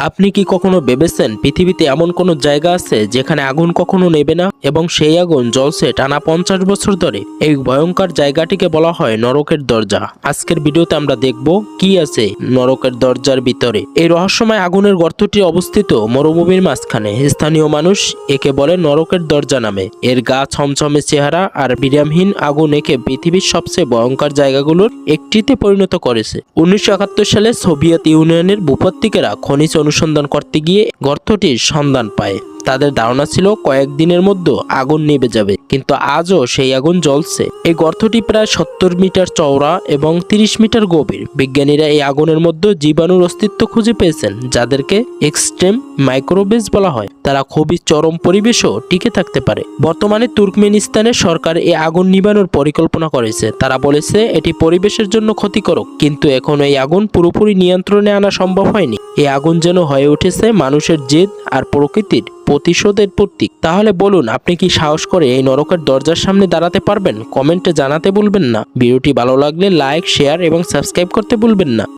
আপনি কি কখনো ভেবেছেন পৃথিবীতে এমন কোনো জায়গা আছে যেখানে আগুন কখনো নেবে না? এবং সেই আগুন জ্বলছে টানা পঞ্চাশ বছর ধরে। এই ভয়ঙ্কর জায়গাটিকে বলা হয় নরকের দরজা। আজকের ভিডিওতে আমরা দেখব কি আছে নরকের দরজার ভিতরে। এই রহস্যময় আগুনের গর্তটি অবস্থিত মরুভূমির মাঝখানে। স্থানীয় মানুষ একে বলে নরকের দরজা নামে। এর গা ছমছমে চেহারা আর বিরামহীন আগুন একে পৃথিবীর সবচেয়ে ভয়ঙ্কর জায়গাগুলোর একটিতে পরিণত করেছে। উনিশশো একাত্তর সালে সোভিয়েত ইউনিয়নের ভূপত্তিকেরা খনিজ অনুসন্ধান করতে গিয়ে গর্তটির সন্ধান পায়। তাদের ধারণা ছিল কয়েকদিনের মধ্যে আগুন নিভে যাবে, কিন্তু আজও সেই আগুন জ্বলছে। এই গর্তটি প্রায় সত্তর মিটার চওড়া এবং তিরিশ মিটার গভীর। বিজ্ঞানীরা এই আগুনের মধ্যে জীবাণুর অস্তিত্ব খুঁজে পেয়েছেন, যাদেরকে এক্সট্রেম মাইক্রোবেজ বলা হয়। তারা খুবই চরম পরিবেশও টিকে থাকতে পারে। বর্তমানে তুর্কমেনিস্তানের সরকার এই আগুন নিবানোর পরিকল্পনা করেছে। তারা বলেছে, এটি পরিবেশের জন্য ক্ষতিকারক, কিন্তু এখন এই আগুন পুরোপুরি নিয়ন্ত্রণে আনা সম্ভব হয়নি। এই আগুন যেন হয়ে উঠেছে মানুষের জেদ আর প্রকৃতির প্রতিশোধের প্রতীক। তাহলে বলুন, আপনি কি সাহস করে এই নরকের দরজার সামনে দাঁড়াতে পারবেন? কমেন্টে জানাতে ভুলবেন না। ভিডিওটি ভালো লাগলে লাইক, শেয়ার এবং সাবস্ক্রাইব করতে ভুলবেন না।